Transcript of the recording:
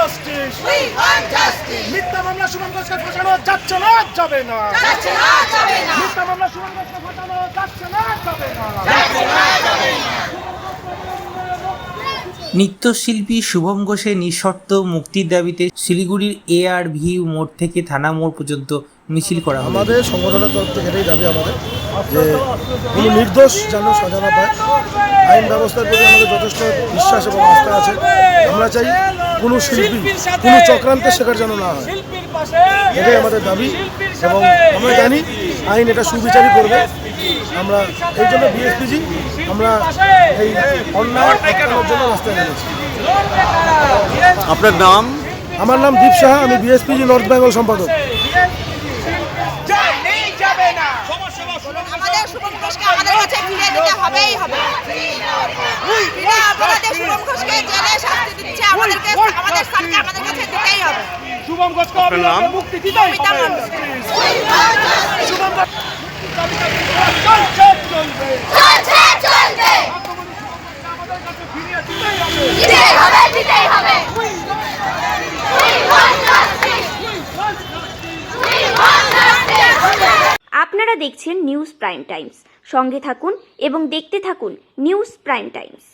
Justice. মিথ্যা মামলা ফাঁসানো যাচ্ছে না যাবে না যাচ্ছে না, যাবে না। মিথ্যা মামলা ফাঁসানো যাচ্ছে না যাবে না যাচ্ছে না, যাবে না। নৃত্যশিল্পী শুভম ঘোষের নিঃশর্ত মুক্তির দাবিতে শিলিগুড়ির এ আর ভিউ মোড় থেকে থানা মোড় পর্যন্ত মিছিল করা আমাদের সংগঠনের তরফ থেকে এটাই দাবি আমাদের যে কোনো নির্দোষ যেন সাজা না পায় আইন ব্যবস্থার প্রতি আমাদের যথেষ্ট বিশ্বাস এবং আস্থা আছে আমরা চাই কোনো শিল্পী কোনো চক্রান্তের শিকার যেন না হয়। এটাই আমাদের দাবি এবং আমরা জানি আইন এটা সুবিচারই করবে। আমরা এই জন্য বিএসপিজি আমরা এই অন্যায় জন্য রাস্তায় নেমেছি। আপনার নাম? আমার নাম দীপ সাহা আমি বিএসপিজি নর্থ বেঙ্গল সম্পাদক। আমাদের শুভম ঘোষকে আমাদের কাছে ফিরে দিতে হবেই হবে। আমাদের স্যারকে আমাদের কাছে দিতেই হবে। শুভম ঘোষকে অবিলম্বে মুক্তি দিতেই হবে। শুভম ঘোষ চলছে চলবে। চলছে চলবে। আমাদের কাছে ফিরিয়ে দিতেই হবে। দিতেই হবে দিতেই হবে। We want justice. We want justice. আপনারা দেখছেন নিউজ প্রাইম টাইমস। সঙ্গে থাকুন এবং দেখতে থাকুন নিউজ প্রাইম টাইমস।